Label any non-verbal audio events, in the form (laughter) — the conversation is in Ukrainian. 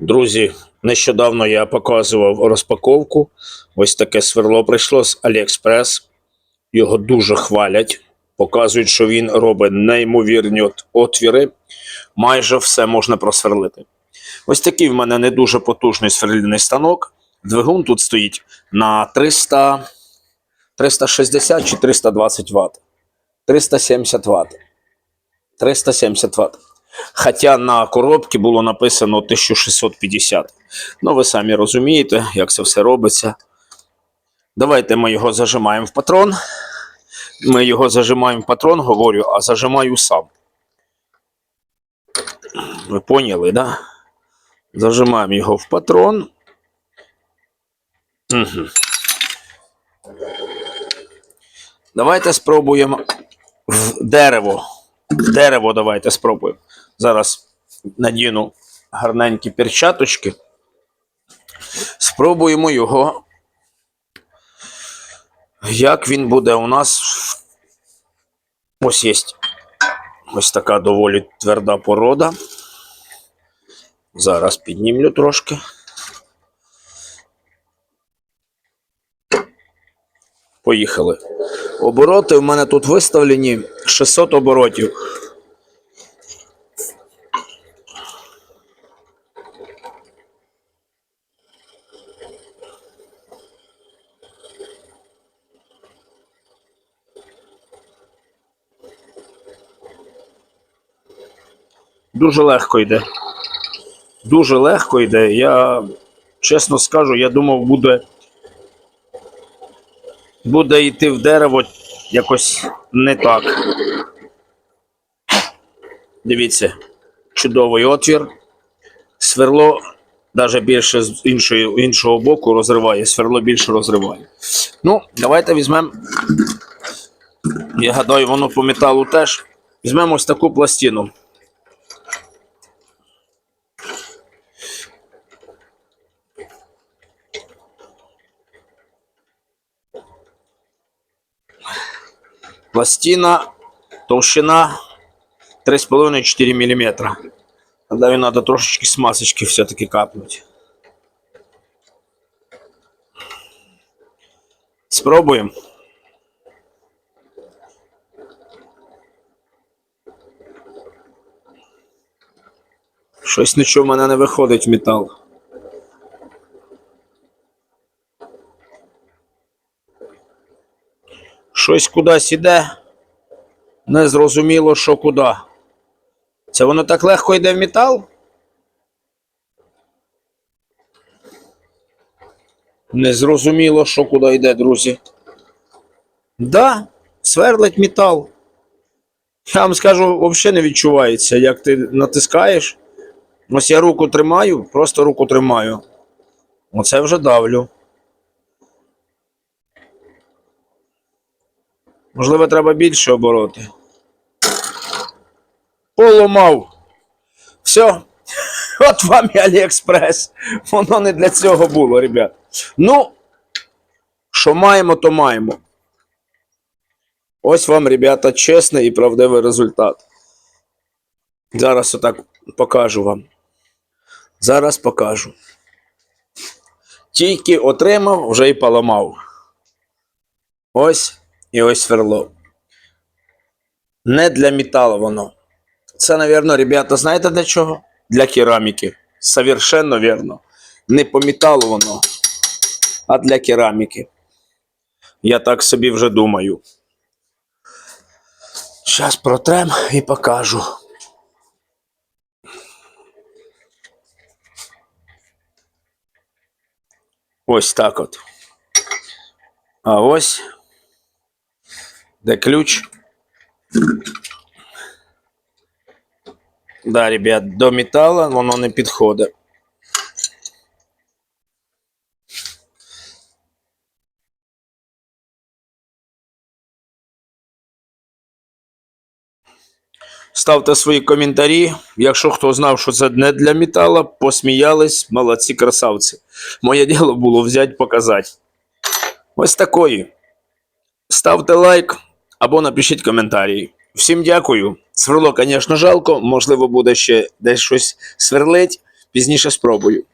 Друзі, нещодавно я показував розпаковку. Ось таке сверло прийшло з AliExpress. Його дуже хвалять. Показують, що він робить неймовірні отвіри. Майже все можна просверлити. Ось такий в мене не дуже потужний сверлільний станок. Двигун тут стоїть на 300, 360 чи 320 Вт. 370 Вт. 370 Вт. Хоча на коробці було написано 1650. Ну, ви самі розумієте, як це все робиться. Давайте ми його зажимаємо в патрон. Ми його зажимаємо в патрон, говорю, а зажимаю сам. Ви поняли, да? Зажимаємо його в патрон. Угу. Давайте спробуємо в дерево. Дерево давайте спробуємо. Зараз надіну гарненькі перчаточки. Спробуємо його. Як він буде у нас. Ось є ось така доволі тверда порода. Зараз піднімлю трошки. Поїхали. Обороти в мене тут виставлені 600 оборотів. Дуже легко йде. Дуже легко йде. Я чесно скажу, я думав, буде, буде йти в дерево якось не так. Дивіться, чудовий отвір. Сверло навіть більше з іншої, іншого боку розриває, сверло більше розриває. Ну, давайте візьмемо. Я гадаю, воно по металу теж. Візьмемо ось таку пластину. Пластина, толщина 3,5-4 мм. Тогда ее надо трошечки смазочки все-таки капнуть. Спробуємо. Щось нічого в мене не виходить в метал. Щось кудись іде. Не зрозуміло, що куди. Це воно так легко йде в метал? Не зрозуміло, що куди йде, друзі. Да, сверлить метал. Я вам скажу, взагалі не відчувається, як ти натискаєш. Ось я руку тримаю, просто руку тримаю. Оце вже давлю. Можливо, треба більше обороти. Поламав. Все. (laughs) От вам і Аліекспрес. Воно не для цього було, ребят. Ну, що маємо, то маємо. Ось вам, ребята, чесний і правдивий результат. Зараз отак покажу вам. Зараз покажу. Тільки отримав, вже і поламав. Ось і ось сверло. Не для металу воно. Це, напевно, ребята, знаєте для чого? Для кераміки. Совершенно верно. Не по металу воно, а для кераміки. Я так собі вже думаю. Зараз протрем і покажу. Ось так от. А ось де ключ. Да, ребят, до металла воно не підходить. Ставте свої коментарі. Якщо хто знав, що це не для металу, посміялись, молодці красавці. Моє діло було взяти, показати. Ось такої. Ставте лайк або напишіть коментарі. Всім дякую. Сверло, звісно, жалко. Можливо, буде ще десь щось сверлить. Пізніше спробую.